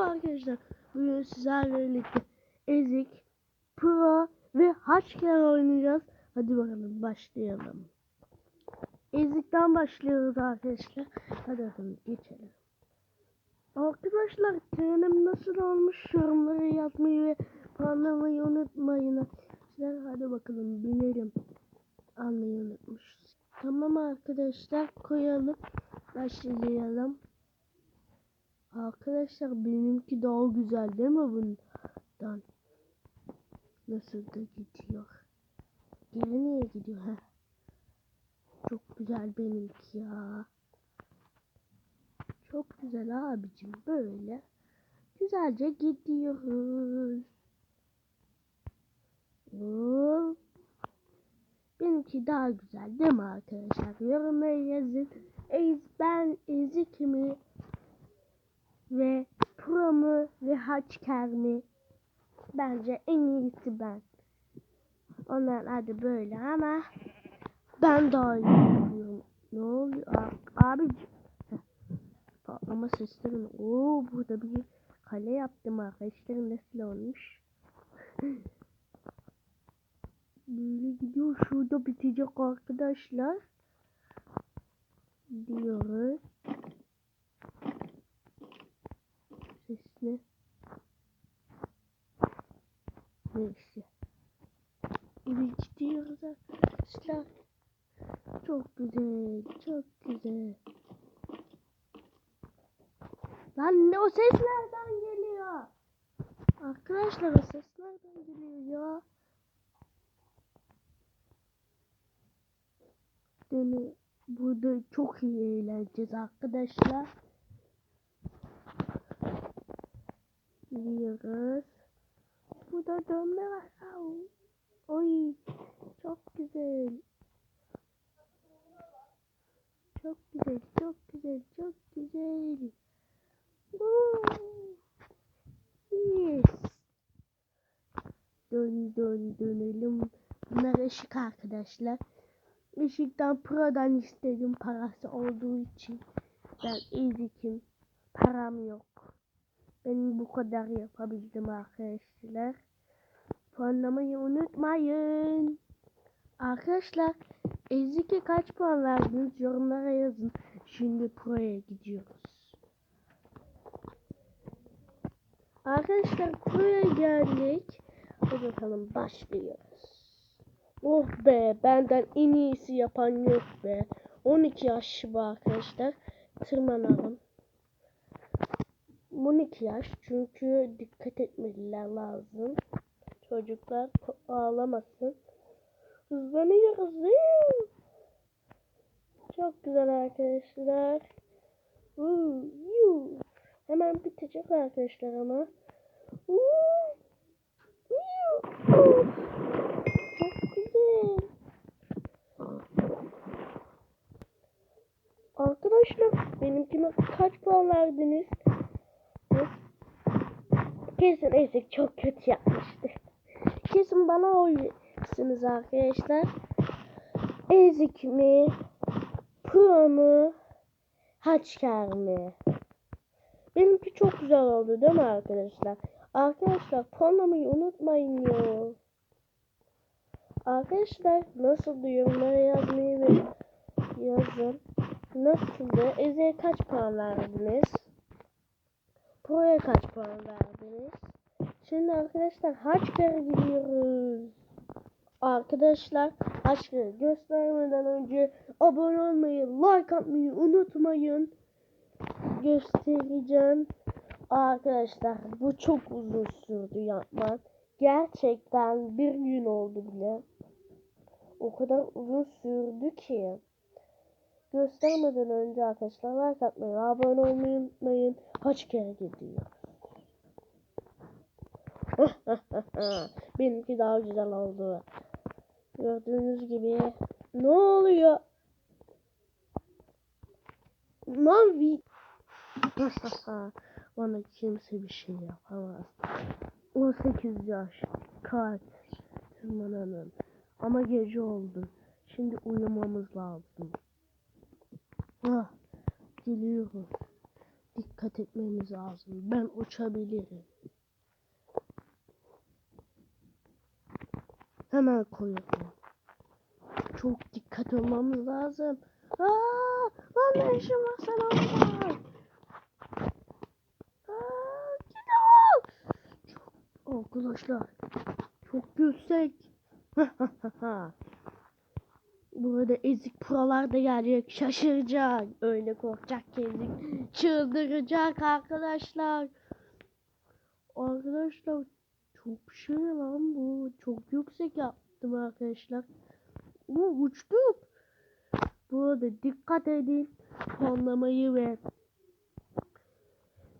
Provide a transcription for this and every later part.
Merhaba arkadaşlar. Bugün sizlerle birlikte Ezik, Pro ve Haçker oynayacağız. Hadi bakalım başlayalım. Ezik'ten başlıyoruz arkadaşlar. Hadi bakalım geçelim. Arkadaşlar trenim nasıl olmuş yorumları yazmayı ve puanlamayı unutmayın. Arkadaşlar hadi bakalım binelim. Almayı unutmuşuz. Tamam arkadaşlar koyalım. Başlayalım. Arkadaşlar benimki daha güzel değil mi bundan? Nasıl da gidiyor. Geri niye gidiyor ha? Çok güzel benimki ya. Çok güzel abicim böyle. Güzelce gidiyoruz. Benimki daha güzel değil mi arkadaşlar? Yorumlara yazın. Ez, ben ezik mi? Ve pro mu ve haçker mi? Bence en iyisi ben. Onlar adı böyle ama ben daha iyi yapıyorum. Ne oluyor? Abi patlama sesleri. Oo burada bir kale yaptım arkadaşlar. Nasıl olmuş? Böyle gidiyor. Şurada bitecek arkadaşlar. Diyoruz. Sesli. Neyse. Evet gidiyoruz arkadaşlar. Çok güzel, çok güzel. Lan ne o ses nereden geliyor? Arkadaşlar o ses nereden geliyor ya? Yani burada çok iyi eğleneceğiz arkadaşlar. Gidiyoruz. Burada dönme var. Oy çok güzel. Çok güzel, çok güzel, çok güzel. Woo. Yes. Dön dön dönelim. Bunlar ışık arkadaşlar. Işıktan Pro'dan istedim parası olduğu için. Ben ezikim. Param yok. Ben bu kadar yapabildim arkadaşlar. Puanlamayı unutmayın. Arkadaşlar Ezik'e kaç puan verdiniz yorumlara yazın. Şimdi Pro'ya gidiyoruz. Arkadaşlar Pro'ya geldik. Hadi bakalım başlıyoruz. Oh be benden en iyisi yapan yok be. 12 yaş var arkadaşlar. Tırmanalım. 12 yaş çünkü dikkat etmeliler lazım. Çocuklar ağlamasın. Hızlanıyoruz. Çok güzel arkadaşlar. Hemen bitecek arkadaşlar ama. Çok güzel. Arkadaşlar benimkine kaç puan verdiniz? Kesin Ezik çok kötü yapmıştı. Kesin bana oysunuz arkadaşlar. Ezik mi? Pro mu? Haçker mi? Benimki çok güzel oldu değil mi arkadaşlar? Arkadaşlar puanlamayı unutmayın ya. Arkadaşlar nasıl yorumlara yazmayı ve yazın. Nasıldı? Eze'ye kaç puan verdiniz? Pro'ya kaç puan verdiniz? Şimdi arkadaşlar Haçker'e gidiyoruz. Arkadaşlar Haçker'i göstermeden önce abone olmayı, like atmayı unutmayın. Göstereceğim. Arkadaşlar bu çok uzun sürdü yapmak. Gerçekten bir gün oldu bile. O kadar uzun sürdü ki. Göstermeden önce arkadaşlar like atmayı, abone olmayı unutmayın. Kaç kere gidiyor? Benimki daha güzel oldu. Gördüğünüz gibi. Ne oluyor? Mavi. Bana kimse bir şey yapamaz. 18 yaş. Kaç. Tırmananın. Ama gece oldu. Şimdi uyumamız lazım. Ah, geliyoruz. dikkat etmemiz lazım. Ben uçabilirim. Hemen koyuyorum. Çok dikkat olmamız lazım. Aa, lan ne işin var sen orada? Çok, arkadaşlar çok yüksek. Burada ezik prolar da gelecek. Şaşıracak. Öyle korkacak ki ezik. Çıldıracak arkadaşlar. Arkadaşlar çok şey lan bu. Çok yüksek yaptım arkadaşlar. Bu uçtuk. Bu arada dikkat edin. Puanlamayı ve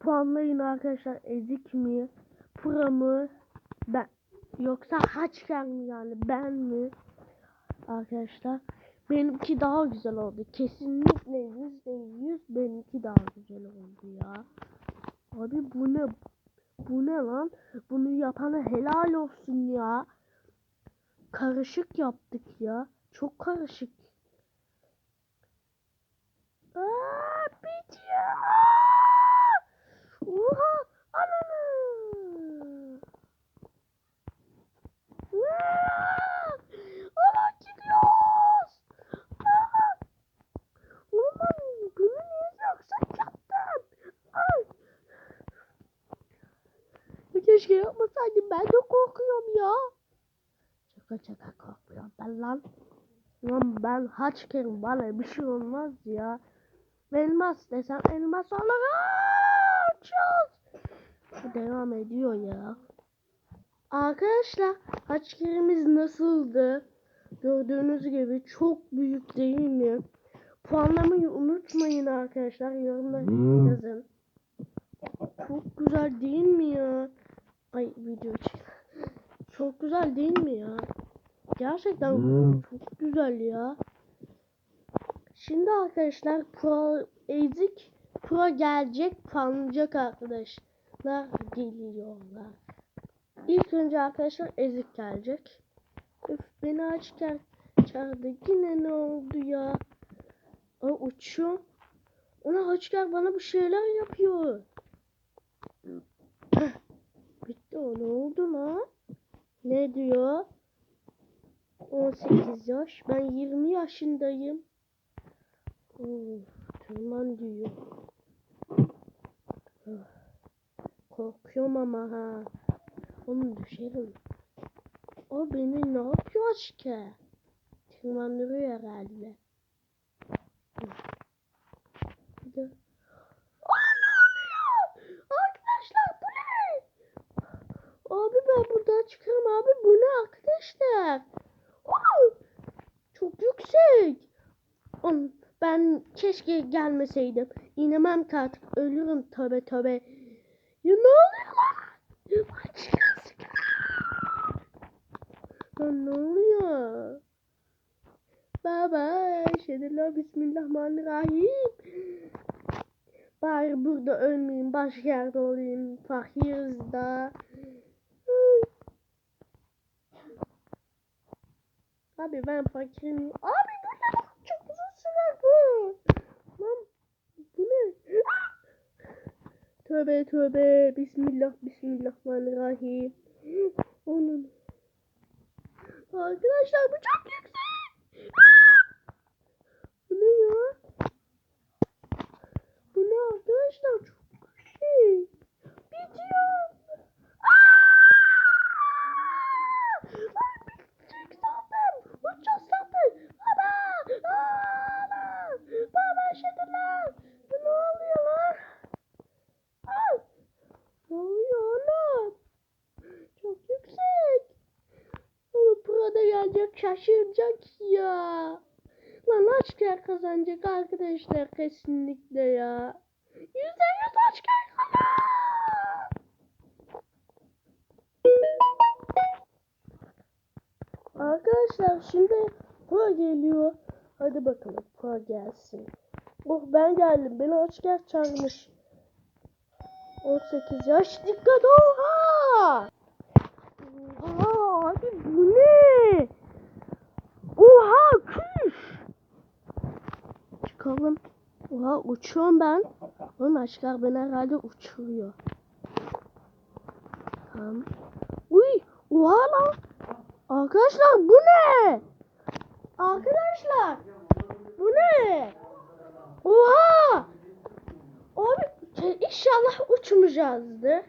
puanlayın arkadaşlar. Ezik mi? Pro mu? Ben. Yoksa Haçken mi yani ben mi? Arkadaşlar benimki daha güzel oldu. Kesinlikle yüzde yüz benimki daha güzel oldu ya. Abi bu ne? Bu ne lan? Bunu yapana helal olsun ya. Karışık yaptık ya. Çok karışık. Aa, bitiyor. Oha! Ananı! Aa! Ama gidiyoruz! Aa! Ulan bunu niye yoksa yaptın? Ay! Keşke yapmasaydım ben de korkuyorum ya. Şaka şaka korkuyorum ben lan. Lan ben haçkerim bana bir şey olmaz ya. Elmas desem elmas olur. Bu devam ediyor ya. Arkadaşlar haçkerimiz nasıldı? Gördüğünüz gibi çok büyük değil mi? Puanlamayı unutmayın arkadaşlar. Yorumlara yazın. Çok güzel değil mi ya? Ay video çek. Çok güzel değil mi ya? Gerçekten çok güzel ya. Şimdi arkadaşlar Pro Ezik Pro gelecek puanlayacak arkadaşlar geliyorlar. İlk önce arkadaşlar Ezik gelecek. Üf beni açken çağırdı. Yine ne oldu ya? O uçuyor. Ona açken bana bir şeyler yapıyor. Bitti o ne oldu lan? Ne diyor? 18 yaş. Ben 20 yaşındayım. Of, tırman diyor. Korkuyorum ama ha. Onu düşerim. O beni ne yapıyor ki? Tırmandırıyor herhalde. Bir de... Aa, ne oluyor? Arkadaşlar buradan çıkarım abi. Bu ne arkadaşlar? Oo, çok yüksek. Ben keşke gelmeseydim. İnemem ki artık. Ölürüm töbe töbe. Ya ne oluyor lan? Lan ne oluyor? Baba, şeyler bismillahirrahmanirrahim. Bari burada ölmeyeyim, başka yerde olayım. Fakiriz da. Abi ben fakirim. Abi bu ne? Çok uzun sürer bu. Lan bu ne? Tövbe tövbe. Bismillah bismillahirrahmanirrahim. Onun. Arkadaşlar bu çok yüksek. Bu ne ya? Bu ne arkadaşlar? Çok yüksek. Bitiyor. Aa! Ay bitecek sandım. Uçacağız sandım. Baba! Baba! Baba şimdi lan. Ne oluyor lan? Aa! Ne oluyor oğlum? Çok yüksek. Oğlum gelecek şaşıracak ya. Lan aşker kazanacak arkadaşlar kesinlikle ya. Yüzde yüz aşker kazan. Arkadaşlar şimdi Pro geliyor. Hadi bakalım Pro gelsin. Oh ben geldim. Beni asker çağırmış. 18 yaş dikkat oha! Oha abi bu ne? Çıkalım. Oha uçuyorum ben. Oğlum aşklar beni herhalde uçuruyor. Tamam. Uy! Oha lan! Arkadaşlar bu ne? Arkadaşlar! Bu ne? Oha! Abi inşallah uçmayacağızdır.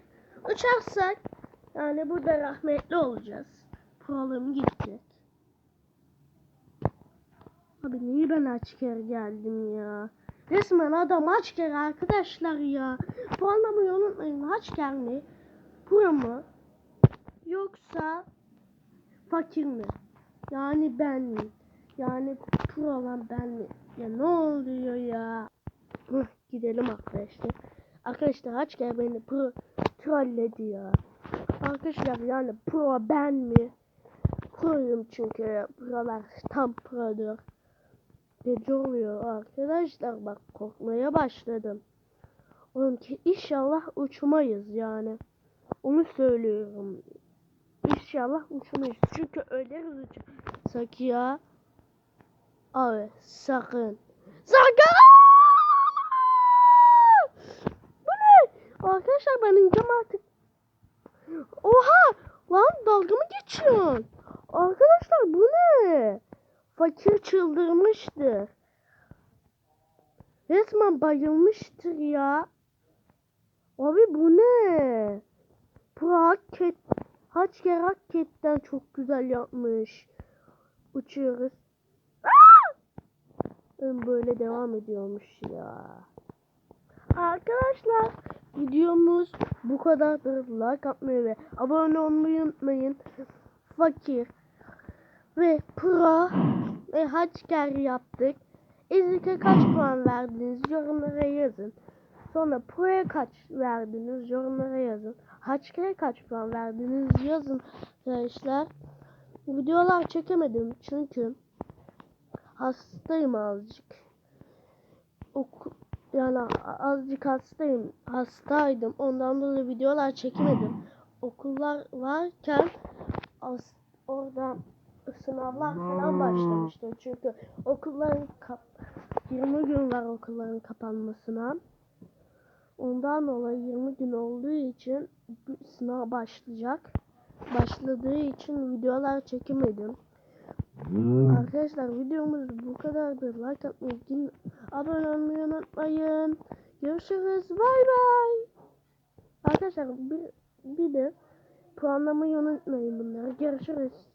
Uçarsak yani burada rahmetli olacağız. Program gidecek. Abi niye ben asker geldim ya? Resmen adam asker arkadaşlar ya. Bu anlamı unutmayın asker mi? Pro mu? Yoksa fakir mi? Yani ben mi? Yani pro olan ben mi? Ya ne oluyor ya? Hıh, gidelim arkadaşlar. Arkadaşlar asker beni pro trolledi ya. Arkadaşlar yani pro ben mi? Pro'yum çünkü prolar tam produr. Gece oluyor arkadaşlar bak korkmaya başladım. Oğlum ki inşallah uçmayız yani. Onu söylüyorum. İnşallah uçmayız. Çünkü öleriz uçarsak ya. Abi sakın. Sakın! Bu ne? Arkadaşlar ben ineceğim artık. Oha! Lan dalga mı geçiyorsun? Arkadaşlar bu ne? Fakir çıldırmıştır. Resmen bayılmıştır ya. Abi bu ne? Bu haket, Haçker hakikaten çok güzel yapmış. Uçuyoruz. Böyle devam ediyormuş ya. Arkadaşlar videomuz bu kadardır. Like atmayı ve abone olmayı unutmayın. Fakir ve pro ve haçker yaptık. İzlik'e kaç puan verdiniz yorumlara yazın. Sonra pro'ya kaç verdiniz yorumlara yazın. Haçker'e kaç puan verdiniz yazın arkadaşlar. Videolar çekemedim çünkü hastayım azıcık. Oku, yani azıcık hastayım. Hastaydım. Ondan dolayı videolar çekemedim. Okullar varken orada sınavlar falan başlamıştı. Çünkü okulların kap 20 gün var okulların kapanmasına. Ondan dolayı 20 gün olduğu için sınav başlayacak. Başladığı için videolar çekemedim. Arkadaşlar videomuz bu kadardır. Like atmayı, abone olmayı unutmayın. Görüşürüz. Bay bay. Arkadaşlar bir, bir de puanlamayı unutmayın bunları. Görüşürüz.